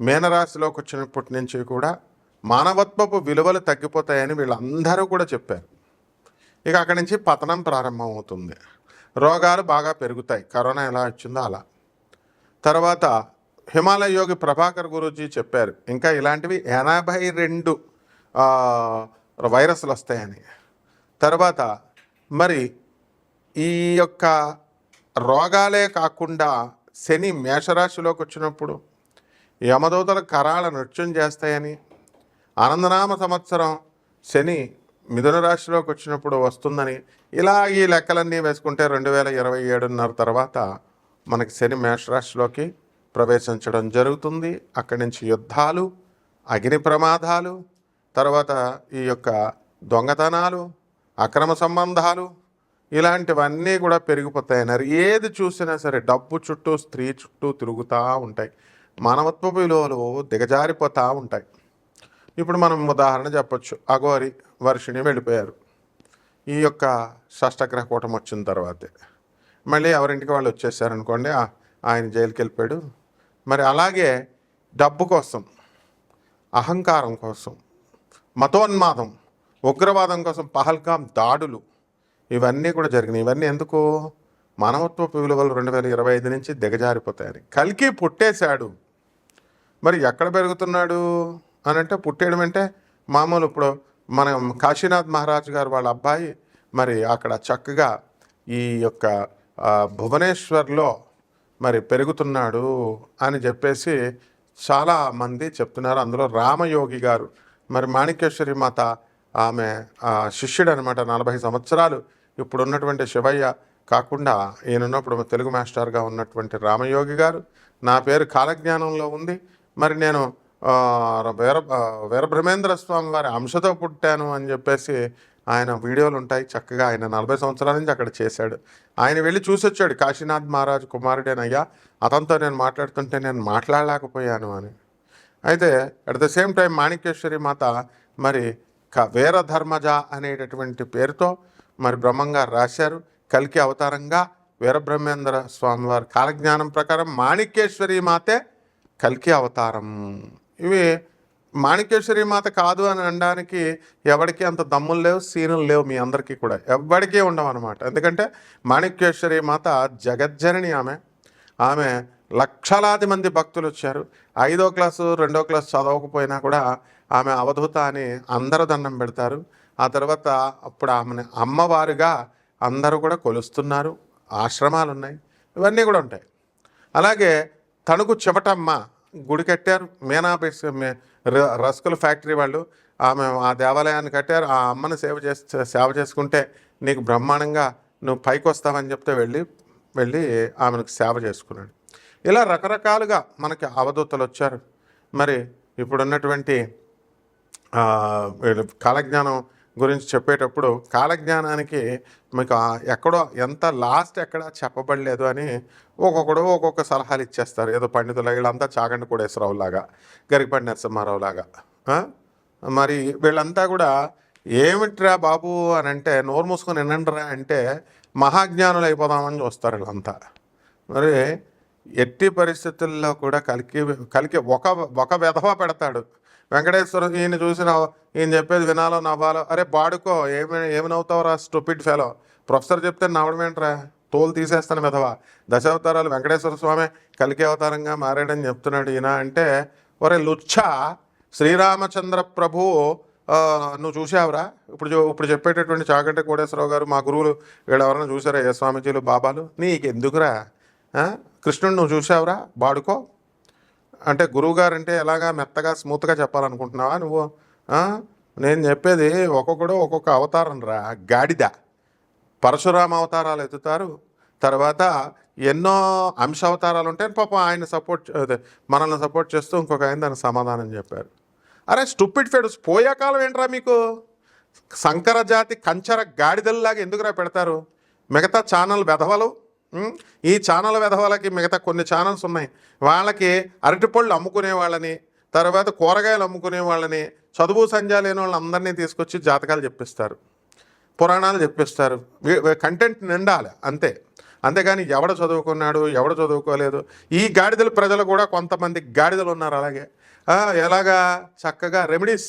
మీనరాశిలోకి వచ్చినప్పటి నుంచి కూడా మానవత్వపు విలువలు తగ్గిపోతాయని వీళ్ళందరూ కూడా చెప్పారు. ఇక అక్కడి నుంచి పతనం ప్రారంభమవుతుంది. రోగాలు బాగా పెరుగుతాయి. కరోనా ఎలా వచ్చిందో అలా. తర్వాత హిమాలయ యోగి ప్రభాకర్ గురూజీ చెప్పారు ఇంకా ఇలాంటివి ఎనభై రెండు వైరస్లు వస్తాయని. తర్వాత మరి ఈ యొక్క రోగాలే కాకుండా శని మేషరాశిలోకి వచ్చినప్పుడు యమదూతల కరాల నృత్యం చేస్తాయని. ఆనందనామ సంవత్సరం శని మిథున రాశిలోకి వచ్చినప్పుడు వస్తుందని. ఇలా ఈ లెక్కలన్నీ వేసుకుంటే రెండు వేల ఇరవై ఏడున్నర తర్వాత మనకి శని మేషరాశిలోకి ప్రవేశించడం జరుగుతుంది. అక్కడి నుంచి యుద్ధాలు అగ్ని ప్రమాదాలు తర్వాత ఈ యొక్క దొంగతనాలు అక్రమ సంబంధాలు ఇలాంటివన్నీ కూడా పెరిగిపోతాయన్నారు ఏది చూసినా సరే డబ్బు చుట్టూ స్త్రీ చుట్టూ తిరుగుతూ ఉంటాయి. మానవత్వ విలువలు దిగజారిపోతూ ఉంటాయి. ఇప్పుడు మనం ఉదాహరణ చెప్పొచ్చు. అఘోరి వర్షిణి వెళ్ళిపోయారు. ఈ యొక్క షష్టగ్రహ కూటం వచ్చిన తర్వాతే. మళ్ళీ ఎవరింటికి వాళ్ళు వచ్చేసారనుకోండి ఆయన జైలుకి వెళ్ళిపోయాడు మరి అలాగే డబ్బు కోసం అహంకారం కోసం మతోన్మాదం ఉగ్రవాదం కోసం పహల్గాం దాడులు ఇవన్నీ కూడా జరిగినాయి. ఇవన్నీ ఎందుకు? మానవత్వ విలువలు రెండు వేల ఇరవై ఐదు నుంచి దిగజారిపోతాయని. కలికి పుట్టేశాడు. మరి ఎక్కడ పెరుగుతున్నాడు అని అంటే పుట్టేయడం అంటే మామూలు ఇప్పుడు మనం కాశీనాథ్ మహారాజ్ గారు వాళ్ళ అబ్బాయి మరి అక్కడ చక్కగా ఈ యొక్క భువనేశ్వర్లో మరి పెరుగుతున్నాడు అని చెప్పేసి చాలా మంది చెప్తున్నారు. అందులో రామయోగి గారు మరి మాణిక్యేశ్వరి మాత ఆమె శిష్యుడు అనమాట నలభై సంవత్సరాలు ఇప్పుడు ఉన్నటువంటి శివయ్య కాకుండా ఈయనున్నప్పుడు తెలుగు మాస్టర్గా ఉన్నటువంటి రామయోగి గారు. నా పేరు కాలజ్ఞానంలో ఉంది. మరి నేను వీర వీరబ్రహ్మేంద్ర స్వామి వారి అంశతో పుట్టాను అని చెప్పేసి ఆయన వీడియోలు ఉంటాయి. చక్కగా ఆయన నలభై సంవత్సరాల నుంచి అక్కడ చేశాడు. ఆయన వెళ్ళి చూసి వచ్చాడు కాశీనాథ్ మహారాజ్ కుమారుడేనయ్యా అతనితో నేను మాట్లాడుతుంటే నేను మాట్లాడలేకపోయాను అని. అయితే at the same time Manikyeshwari మాత మరి క వీర ధర్మజ అనేటటువంటి పేరుతో మరి బ్రహ్మంగారు రాశారు. కలికి అవతారంగా వీరబ్రహ్మేంద్ర స్వామివారి కాలజ్ఞానం ప్రకారం మాణిక్యేశ్వరి మాతే కల్కి అవతారం. ఇవి మాణిక్యేశ్వరి మాత కాదు అని అనడానికి ఎవరికి అంత దమ్ములు లేవు సీనులు లేవు మీ అందరికీ కూడా. ఎవ్వడికి ఉండవు అనమాట ఎందుకంటే మాణిక్యేశ్వరి మాత జగజ్జనని ఆమె. ఆమె లక్షలాది మంది భక్తులు వచ్చారు. ఐదో క్లాసు రెండో క్లాస్ చదవకపోయినా కూడా ఆమె అవధూత అని అందరూ దండం పెడతారు. ఆ తర్వాత అప్పుడు ఆమెను అమ్మవారుగా అందరూ కూడా కొలుస్తున్నారు. ఆశ్రమాలు ఉన్నాయి ఇవన్నీ కూడా ఉంటాయి. అలాగే తణుకు చెమటమ్మ గుడి కట్టారు. మీనా ర- రస్కుల ఫ్యాక్టరీ వాళ్ళు ఆమె ఆ దేవాలయాన్ని కట్టారు. ఆ అమ్మని సేవ చేస్తే సేవ చేసుకుంటే నీకు బ్రహ్మాండంగా నువ్వు పైకి వస్తావని చెప్తే వెళ్ళి వెళ్ళి ఆమెను సేవ చేసుకున్నాడు. ఇలా రకరకాలుగా మనకి అవధూతలు వచ్చారు. మరి ఇప్పుడున్నటువంటి కాలజ్ఞానం గురించి చెప్పేటప్పుడు కాలజ్ఞానానికి మీకు ఎక్కడో ఎంత లాస్ట్ ఎక్కడ చెప్పబడలేదు అని ఒక్కొక్కడు ఒక్కొక్క సలహాలు ఇచ్చేస్తారు. ఏదో పండితులు వీళ్ళంతా చాగండి కోడేశ్వరరావు లాగా గరికపండి నరసింహారావు లాగా మరి వీళ్ళంతా కూడా ఏమిట్రా బాబు అని అంటే నోరు మూసుకొని వినండిరా అంటే మహాజ్ఞానులు అయిపోదామని చూస్తారు వీళ్ళంతా. మరి ఎట్టి పరిస్థితుల్లో కూడా కలికి కలికి ఒక ఒక విధవ పెడతాడు. వెంకటేశ్వర ఈయన చూసిన ఈయన చెప్పేది వినాలో నవ్వాలో అరే బాడుకో ఏమి ఏమనవుతావురా నవ్వుతావురా స్టూపిడ్ ఫెలో. ప్రొఫెసర్ చెప్తే నవ్వడమేంట్రా తోలు తీసేస్తాను మెదవా దశావతారాలు వెంకటేశ్వర స్వామి కలికి అవతారంగా మారాడని చెప్తున్నాడు ఈయన అంటే ఒరే లుచ్చ శ్రీరామచంద్ర ప్రభు నువ్వు చూసావురా ఇప్పుడు ఇప్పుడు చెప్పేటటువంటి చాగంటి కోటేశ్వరరావు గారు మా గురువులు వీళ్ళు ఎవరైనా చూసారా ఏ స్వామీజీలు బాబాలు? నీకు ఎందుకురా కృష్ణుడు నువ్వు చూసావురా బాడుకో. అంటే గురువుగారు అంటే ఎలాగా మెత్తగా స్మూత్గా చెప్పాలనుకుంటున్నావా నువ్వు? నేను చెప్పేది ఒక్కొక్కడు ఒక్కొక్క అవతారం రా గాడిద. పరశురామ అవతారాలు ఎత్తుతారు. తర్వాత ఎన్నో అంశ అవతారాలు ఉంటాయి. పాపం ఆయన సపోర్ట్ అదే మనల్ని సపోర్ట్ చేస్తూ ఇంకొక ఆయన దానికి సమాధానం చెప్పారు. అరే స్టూపిడ్ ఫెడస్ పోయే కాలం ఏంట్రా మీకు? సంకర జాతి కంచర గాడిదల్లాగా ఎందుకురా పెడతారు? మిగతా ఛానల్ వెధవలు? ఈ ఛానల్ వెధవాళ్ళకి మిగతా కొన్ని ఛానల్స్ ఉన్నాయి. వాళ్ళకి అరటిపళ్ళు అమ్ముకునే వాళ్ళని తర్వాత కూరగాయలు అమ్ముకునే వాళ్ళని చదువు సంధ్య లేని వాళ్ళందరినీ తీసుకొచ్చి జాతకాలు చెప్పిస్తారు. పురాణాలు చెప్పిస్తారు. కంటెంట్ నిండాలి అంతే. అంతేగాని ఎవడ చదువుకున్నాడు ఎవడ చదువుకోలేదు. ఈ గాడిదల ప్రజలు కూడా కొంతమంది గాడిదలు ఉన్నారు అలాగే. ఎలాగా? చక్కగా రెమెడీస్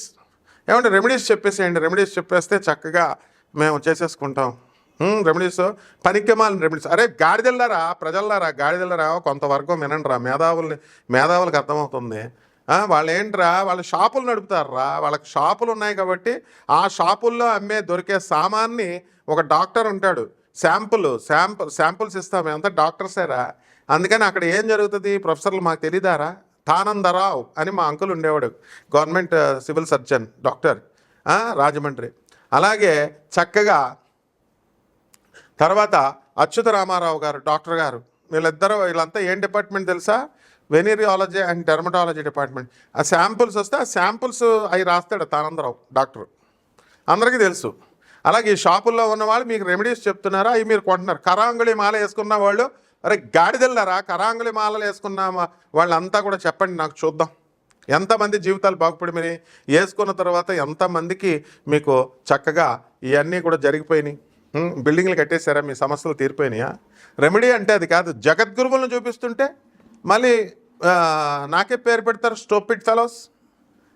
ఏమంటే రెమెడీస్ చెప్పేసేయండి. రెమెడీస్ చెప్పేస్తే చక్కగా మేము చేసేసుకుంటాం. రెమెడీస్ పనికిమాలిన రెమెడీస్ అరే గాడిదెళ్ళారా ప్రజల్లారా గాడిదెళ్ళారా కొంతవరకు వినండిరా. మేధావుల్ని మేధావులకు అర్థమవుతుంది. వాళ్ళు ఏంట్రా వాళ్ళ షాపులు నడుపుతారా వాళ్ళకి షాపులు ఉన్నాయి కాబట్టి ఆ షాపుల్లో అమ్మే దొరికే సామాన్ని ఒక డాక్టర్ ఉంటాడు. శాంపుల్ శాంపుల్ శాంపుల్స్ ఇస్తాం. అంతా డాక్టర్సేరా అందుకని అక్కడ ఏం జరుగుతుంది? ప్రొఫెసర్లు మాకు తెలియదారా తానందరావు అని మా అంకుల్ ఉండేవాడు. Government civil surgeon doctor Rajahmundry. అలాగే చక్కగా తర్వాత అచ్యుత రామారావు గారు డాక్టర్ గారు వీళ్ళిద్దరూ వీళ్ళంతా ఏం డిపార్ట్మెంట్ తెలుసా? Venereology and dermatology department. ఆ శాంపుల్స్ వస్తే ఆ శాంపుల్స్ అవి రాస్తాడు తానందరావు డాక్టర్. అందరికీ తెలుసు. అలాగే ఈ షాపుల్లో ఉన్న వాళ్ళు మీకు రెమెడీస్ చెప్తున్నారా? అవి మీరు కొంటున్నారు. కరాంగుళి మాల వేసుకున్న వాళ్ళు అరే గాడిదెళ్ళారా కరాంగుళి మాలలు వేసుకున్నామా వాళ్ళంతా కూడా చెప్పండి నాకు చూద్దాం. ఎంతమంది జీవితాలు బాగుపడి మరి? వేసుకున్న తర్వాత ఎంతమందికి మీకు చక్కగా ఇవన్నీ కూడా జరిగిపోయినాయి? బిల్డింగ్లు కట్టేశారా? మీ సమస్యలు తీరిపోయినాయా? రెమెడీ అంటే అది కాదు. జగద్గురువులను చూపిస్తుంటే మళ్ళీ నాకే పేరు పెడతారు స్టోపిడ్ ఫెలోస్.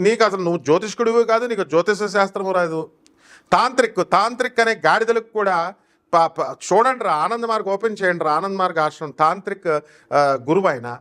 నీకు అసలు నువ్వు జ్యోతిష్కుడివి కాదు నీకు జ్యోతిష శాస్త్రము రాదు. తాంత్రిక్ తాంత్రిక్ అనే గాడిదలకు కూడా ప- చూడండి రా ఆనంద్ మార్గ్ ఓపెన్ చేయండి రా ఆనంద్ మార్గ్ ఆశ్రమం. తాంత్రిక్ గురువు ఆయన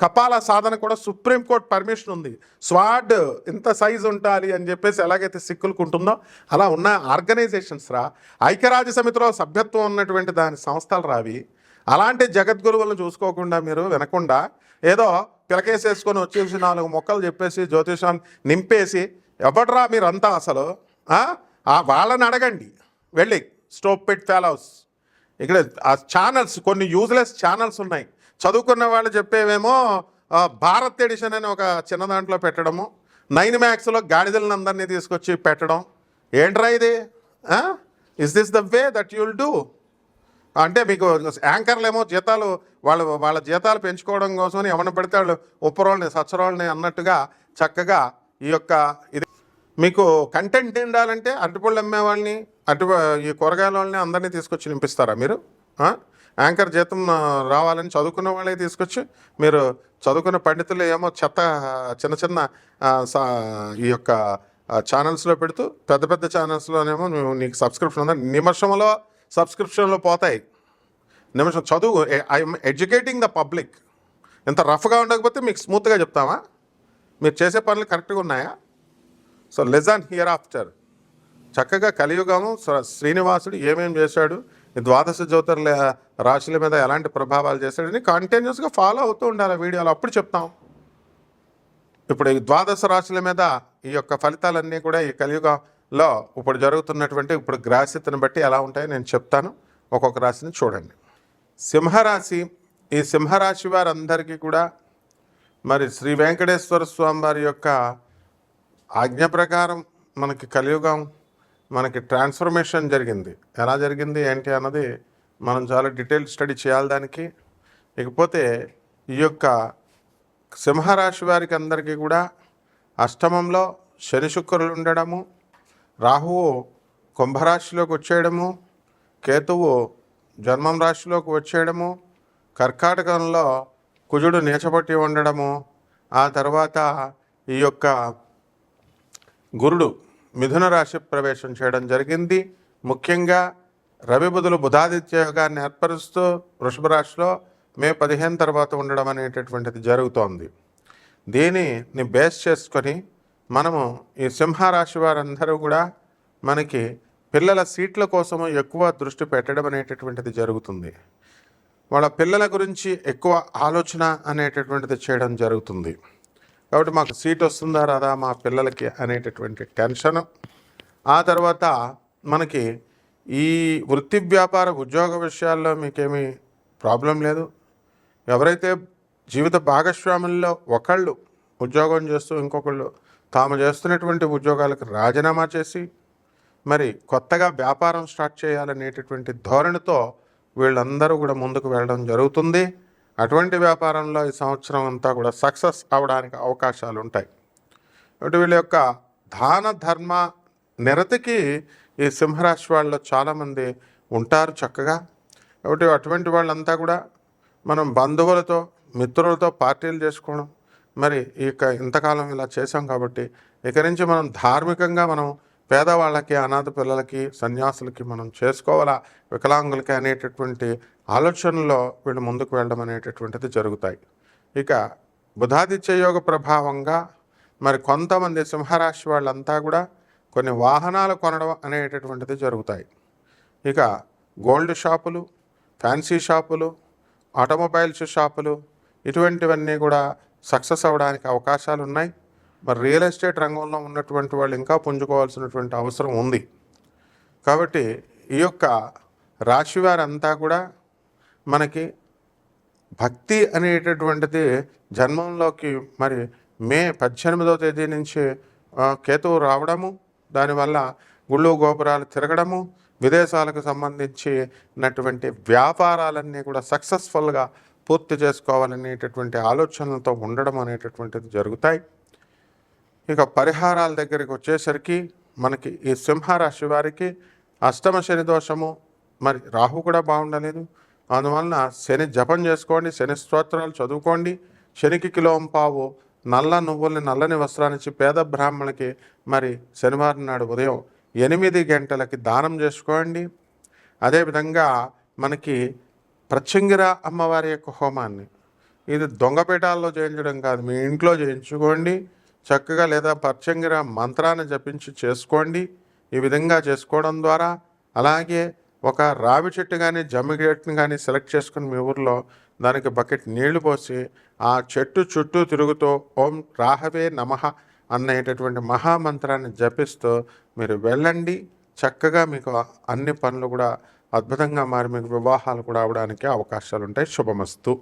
కపాల సాధన కూడా సుప్రీంకోర్టు పర్మిషన్ ఉంది. స్వాడ్ ఇంత సైజు ఉండాలి అని చెప్పేసి ఎలాగైతే సిక్కులకు ఉంటుందో అలా ఉన్న ఆర్గనైజేషన్స్ రా ఐక్యరాజ్య సమితిలో సభ్యత్వం ఉన్నటువంటి దాని సంస్థలు రావి. అలాంటి జగద్గురువులను చూసుకోకుండా మీరు వినకుండా ఏదో పిలకేసేసుకొని వచ్చేసి నాలుగు మొక్కలు చెప్పేసి జ్యోతిషాన్ని నింపేసి ఎవడరా మీరంతా అసలు? ఆ? వాళ్ళని అడగండి. వెళ్ళి స్టోప్ పిట్ ఫెలోస్. ఇక్కడ ఆ ఛానల్స్ కొన్ని యూజ్లెస్ ఛానల్స్ ఉన్నాయి. చదువుకున్న వాళ్ళు చెప్పేవేమో భారత్ ఎడిషన్ అని ఒక చిన్న దాంట్లో పెట్టడము నైన్ మ్యాక్స్లో గాడిదలను అందరినీ తీసుకొచ్చి పెట్టడం. ఏంట్రా ఇది? Is this the way that you'll do అంటే మీకు యాంకర్లు ఏమో జీతాలు వాళ్ళు వాళ్ళ జీతాలు పెంచుకోవడం కోసమని ఎవరిని పడితే వాళ్ళు ఉప్పరోళ్ళని సచ్చరోళ్ళని అన్నట్టుగా చక్కగా ఈ యొక్క ఇది. మీకు కంటెంట్ ఉండాలంటే అరటిపళ్ళు అమ్మే వాళ్ళని అటు ఈ కూరగాయల వాళ్ళని అందరినీ తీసుకొచ్చి నింపిస్తారా మీరు? యాంకర్ జీతం రావాలని చదువుకున్న వాళ్ళే తీసుకొచ్చి మీరు చదువుకున్న పండితులు ఏమో చెత్త చిన్న చిన్న సా- ఈ యొక్క ఛానల్స్లో పెడుతూ పెద్ద పెద్ద ఛానల్స్లోనేమో నీకు సబ్స్క్రిప్షన్ ఉందని నిమిషంలో సబ్స్క్రిప్షన్లో పోతాయి. నిమిషం చదువు ఐఎమ్ ఎడ్యుకేటింగ్ ద పబ్లిక్. ఎంత రఫ్గా ఉండకపోతే మీకు స్మూత్గా చెప్తామా? మీరు చేసే పనులు కరెక్ట్గా ఉన్నాయా? సో లెజాన్ హియర్ ఆఫ్టర్. చక్కగా కలియుగము శ్రీనివాసుడు ఏమేం చేశాడు? ద్వాదశ జ్యోతిర్ల రాశుల మీద ఎలాంటి ప్రభావాలు చేశాడని కంటిన్యూస్గా ఫాలో అవుతూ ఉండాలి వీడియోలు. అప్పుడు చెప్తాం. ఇప్పుడు ఈ ద్వాదశ రాశుల మీద ఈ యొక్క ఫలితాలన్నీ కూడా ఈ లో ఇప్పుడు జరుగుతున్నటువంటి ఇప్పుడు గ్రహస్థితిని బట్టి ఎలా ఉంటాయో నేను చెప్తాను. ఒక్కొక్క రాశిని చూడండి. సింహరాశి ఈ సింహరాశి వారందరికీ కూడా మరి శ్రీ వెంకటేశ్వర స్వామి వారి యొక్క ఆజ్ఞ ప్రకారం మనకి కలియుగం మనకి ట్రాన్స్ఫర్మేషన్ జరిగింది. ఎలా జరిగింది ఏంటి అన్నది మనం చాలా డీటెయిల్ స్టడీ చేయాలి దానికి. ఇకపోతే ఈ యొక్క సింహరాశి వారికి అందరికీ కూడా అష్టమంలో శని శుక్రులు ఉండడము రాహువు కుంభరాశిలోకి వచ్చేయడము కేతువు జన్మం రాశిలోకి వచ్చేయడము కర్కాటకంలో కుజుడు నీచబట్టి ఉండడము ఆ తర్వాత ఈ యొక్క గురుడు మిథున రాశి ప్రవేశం చేయడం జరిగింది. ముఖ్యంగా రవి బుధులు బుధాదిత్య యోగాన్ని ఏర్పరుస్తూ వృషభ రాశిలో మే పదిహేను తర్వాత ఉండడం అనేటటువంటిది జరుగుతోంది. దీనిని బేస్ చేసుకొని మనము ఈ సింహరాశి వారందరూ కూడా మనకి పిల్లల సీట్ల కోసము ఎక్కువ దృష్టి పెట్టడం అనేటటువంటిది జరుగుతుంది. వాళ్ళ పిల్లల గురించి ఎక్కువ ఆలోచన అనేటటువంటిది చేయడం జరుగుతుంది. కాబట్టి మాకు సీట్ వస్తుందా రాదా మా పిల్లలకి అనేటటువంటి టెన్షన్. ఆ తర్వాత మనకి ఈ వృత్తి వ్యాపార ఉద్యోగ విషయాల్లో మీకేమీ ప్రాబ్లం లేదు. ఎవరైతే జీవిత భాగస్వాముల్లో ఒకళ్ళు ఉద్యోగం చేస్తూ ఇంకొకళ్ళు తాము చేస్తున్నటువంటి ఉద్యోగాలకు రాజీనామా చేసి మరి కొత్తగా వ్యాపారం స్టార్ట్ చేయాలనేటటువంటి ధోరణితో వీళ్ళందరూ కూడా ముందుకు వెళ్ళడం జరుగుతుంది. అటువంటి వ్యాపారంలో ఈ సంవత్సరం అంతా కూడా సక్సెస్ అవడానికి అవకాశాలు ఉంటాయి. కాబట్టి వీళ్ళ యొక్క దాన ధర్మ నిరతికి ఈ సింహరాశి వాళ్ళు చాలామంది ఉంటారు చక్కగా. కాబట్టి అటువంటి వాళ్ళంతా కూడా మనం బంధువులతో మిత్రులతో పార్టీలు చేసుకోవడం మరి ఈ యొక్క ఇంతకాలం ఇలా చేసాం కాబట్టి ఇక నుంచి మనం ధార్మికంగా మనం పేదవాళ్ళకి అనాథ పిల్లలకి సన్యాసులకి మనం చేసుకోవాలా? వికలాంగులకి అనేటటువంటి ఆలోచనలో వీళ్ళు ముందుకు వెళ్ళడం అనేటటువంటిది జరుగుతాయి. ఇక బుధాదిత్య యోగ ప్రభావంగా మరి కొంతమంది సింహరాశి వాళ్ళంతా కూడా కొన్ని వాహనాలు కొనడం అనేటటువంటిది జరుగుతాయి. ఇక గోల్డ్ షాపులు ఫ్యాన్సీ షాపులు ఆటోమొబైల్స్ షాపులు ఇటువంటివన్నీ కూడా సక్సెస్ అవ్వడానికి అవకాశాలు ఉన్నాయి మరి రియల్ ఎస్టేట్ రంగంలో ఉన్నటువంటి వాళ్ళు ఇంకా పుంజుకోవాల్సినటువంటి అవసరం ఉంది. కాబట్టి ఈ యొక్క రాశి వారంతా కూడా మనకి భక్తి అనేటటువంటిది జన్మంలోకి మరి మే పద్దెనిమిదవ తేదీ నుంచి కేతువు రావడము దానివల్ల గుళ్ళు గోపురాలు తిరగడము విదేశాలకు సంబంధించినటువంటి వ్యాపారాలన్నీ కూడా సక్సెస్ఫుల్గా పూర్తి చేసుకోవాలనేటటువంటి ఆలోచనలతో ఉండడం అనేటటువంటిది జరుగుతాయి. ఇక పరిహారాల దగ్గరికి వచ్చేసరికి మనకి ఈ సింహరాశి వారికి అష్టమ శని దోషము మరి రాహు కూడా బాగుండలేదు. అందువలన శని జపం చేసుకోండి శని స్తోత్రాలు చదువుకోండి. శనికి కిలోంపావు నల్ల నువ్వుల్ని నల్లని వస్త్రాన్నిచ్చి పేద బ్రాహ్మణులకి మరి శనివారం నాడు ఉదయం ఎనిమిది గంటలకి దానం చేసుకోండి. అదేవిధంగా మనకి ప్రత్యంగిర అమ్మవారి యొక్క హోమాన్ని. ఇది దొంగపేటాల్లో చేయించడం కాదు. మీ ఇంట్లో చేయించుకోండి. చక్కగా లేదా ప్రత్యంగిర మంత్రాన్ని జపించి చేసుకోండి. ఈ విధంగా చేసుకోవడం ద్వారా అలాగే ఒక రావి చెట్టు కానీ జమ్మి కానీ సెలెక్ట్ చేసుకుని మీ ఊర్లో దానికి బకెట్ నీళ్ళు పోసి ఆ చెట్టు చుట్టూ తిరుగుతూ ఓం రాహవే నమః అనేటటువంటి మహామంత్రాన్ని జపిస్తూ మీరు వెళ్ళండి. చక్కగా మీకు అన్ని పనులు కూడా అద్భుతంగా మారి మీకు వివాహాలు కూడా అవడానికి అవకాశాలు ఉంటాయి శుభమస్తు.